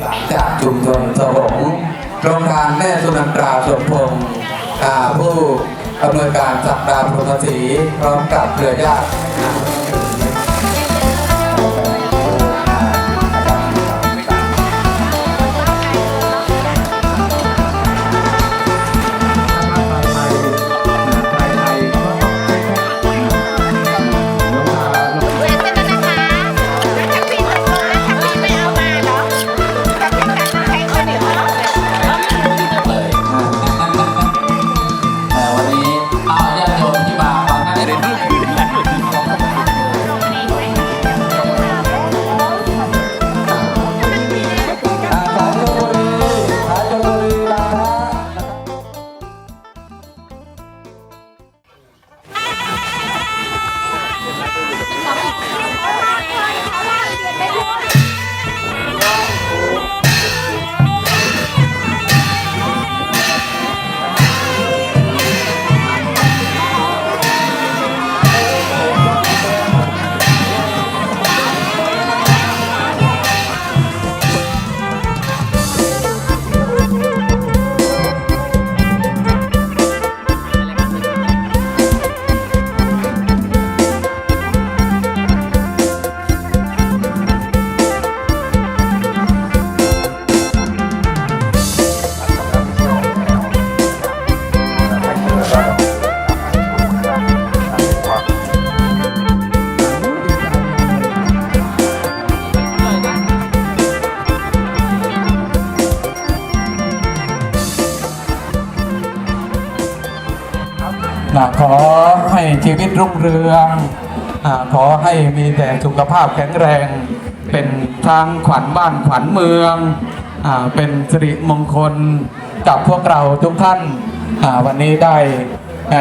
หลังจากชุมชนสงโครงการแม่สุนันตราสมพงศ์ผู้อำนวยการสัปดาห์พลศรีพร้อมกับเครือญาติ ขอให้ชีวิตรุ่งเรืองอขอให้มีแต่สุขภาพแข็งแรง เป็นทางขวัญบ้านขวัญเมืองอเป็นสิริมงคลกับพวกเราทุกท่านาวันนี้ได้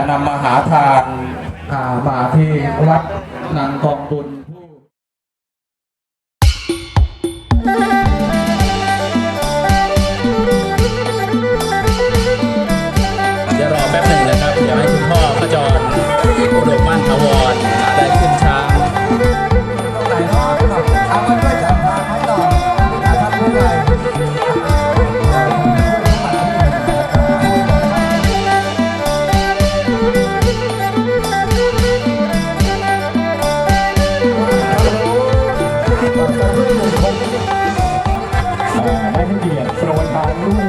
นำมาหาทานามาที่วัดนางกองบุญ ให้เกียรติโปรยทานด้วย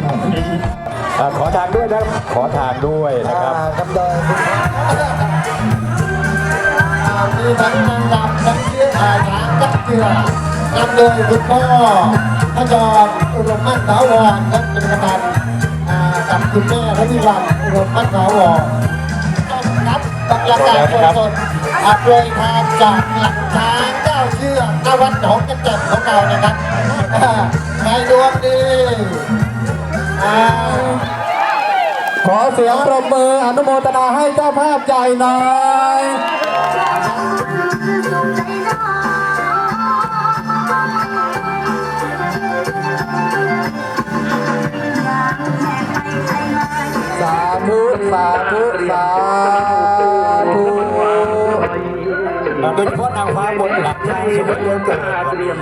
ขอทานด้วยนะขอทานด้วยนะครับครับโดยมีทั้งนางรำนักเชื่ออาหารกับเกลือนำโดยคุณพ่อพระจอมอุดมมั่นถาวรและเป็นกำนันอ่ากับคุณแม่พระธิวันอุดมมั่นถาวรต้อนรับบรรยากาศสดๆอาโปรยทานจากหลังช้างเจ้าเชื่อหน้า วัดหนองกระเจ็บของเรานะครับอ่าในดวงดีขอเสียงปรบมืออนุโมทนาให้เจ้าภาพใหญ่หน่อยสาธุสาธุสาธุโดยเฉพาะนางฟ้าบน หลังช้างสมเด็จเกิดเตรียม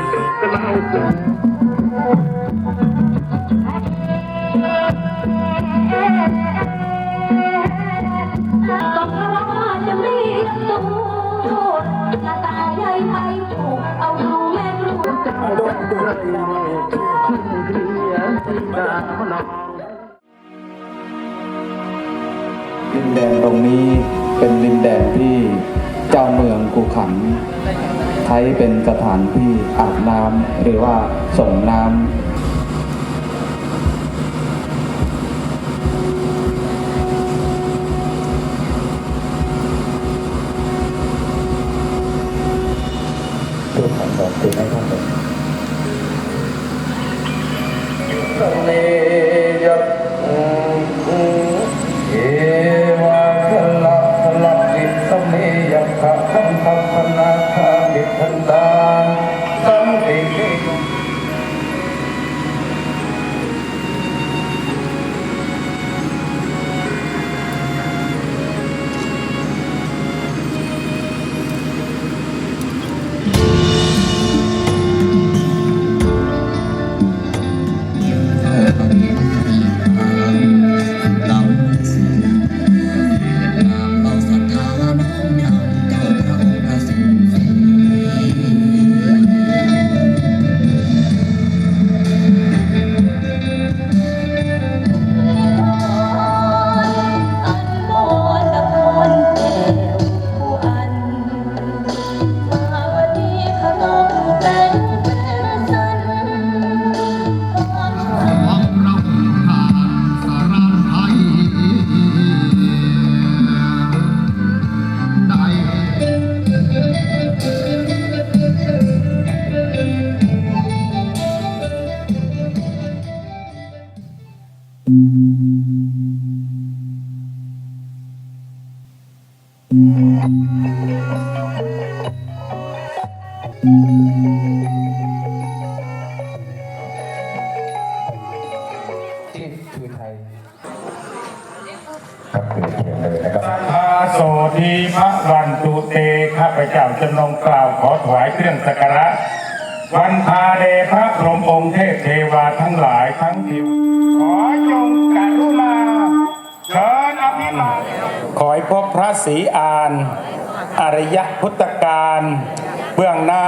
ต้องรอจะมีสูหน้าตาใหญ่ไปถูกเอาดูแม่ลูกดินแดนตรงนี้เป็นดินแดนที่เจ้าเมืองกูขัน ใช้เป็นสถานที่อาบน้ำหรือว่าส่งน้ำตัวขันดอกต็มให้ท่าน ที่เป็นเกียรเลยนะครับ สัาโสดีมะวัตุเตข้าพเจ้าจำนงกล่าวขอถวายเครื่องสกกาวันพาเดพระพรหมองค์เทพเทวาทั้งหลายทั้งทิว ขอจงกรุณาเชิญอภิมาขอให้พบพระศรีอาน อริยพุทธการ เบื้องหน้า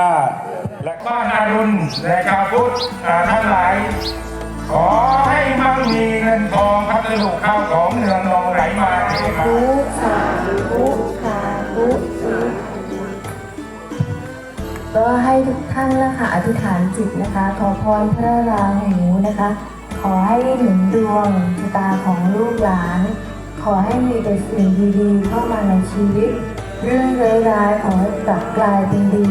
และบ้านอารุณและชาวพุทธอ่าทั้งหลาย ขอให้มั่งมีเงินทองพัสดุข้าวของเนืองนองไหลมาเทมาก็ให้ทุกท่านนะคะอธิษฐานจิตนะคะ ขอพรพระราหูนะคะ ขอให้หนุนดวงชะตาของลูกหลาน ขอให้มีแต่สิ่งดีๆเข้ามาในชีวิต เรื่องร้ายๆขอให้กลับกลายเป็นดี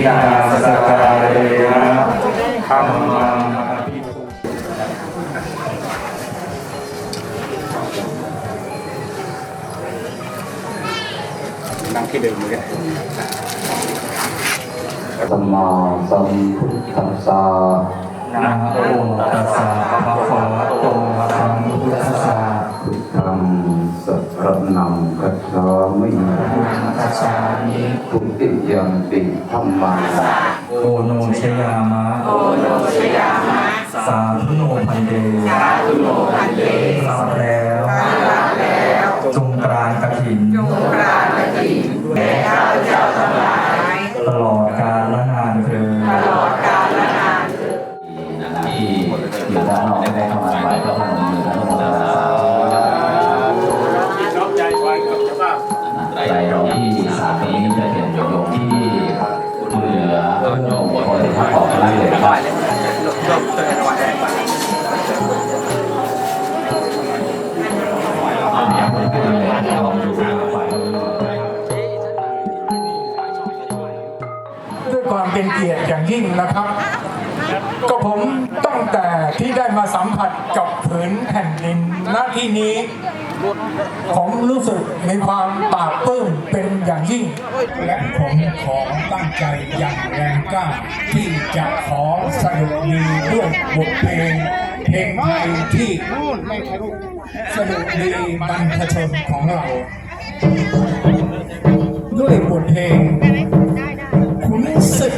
อีมิกาสกายนะธรรมังอภิปูสัมมาสัมพุทธัสสะนะโมตัสสะภะคะวะโตอะระหะโตสัมมาพุทธังสัพพะนังคัจฉามิสัมพุทธัสสะ นิทุติยัมปิธัมมังโอโนชยามะโอโนชยามะ สาธุโนพันเตสาธุโนพันเตรับแล้วรับแล้วจงกรานกฐินจงกรานกฐินแด่ข้าพเจ้าทั้งหลายตลอดกาลและนานเถิดตลอดกาลและนานเถิดที่อยู่ด้านนอกไม่ได้เข้ามาไหวก็พนมมือแล้วก็บอ ที่สามนี้จะเป็นโยมที่เหลือโยมคนที่ออกมาเลยครับด้วยความเป็นเกียรติอย่างยิ่งนะครับ ก็ผมตั้งแต่ที่ได้มาสัมผัสกับผืนแผ่นดินณที่นี้ ผมรู้สึกมีความปลาบปลื้มเป็นอย่างยิ่ง และผมขอตั้งใจอย่างแรงกล้า ที่จะขอสนุกดีด้วยบทเพลงเพลงไทยที่สนุกดีบรรพชนของเรา ด้วยบทเพลงขุนศึก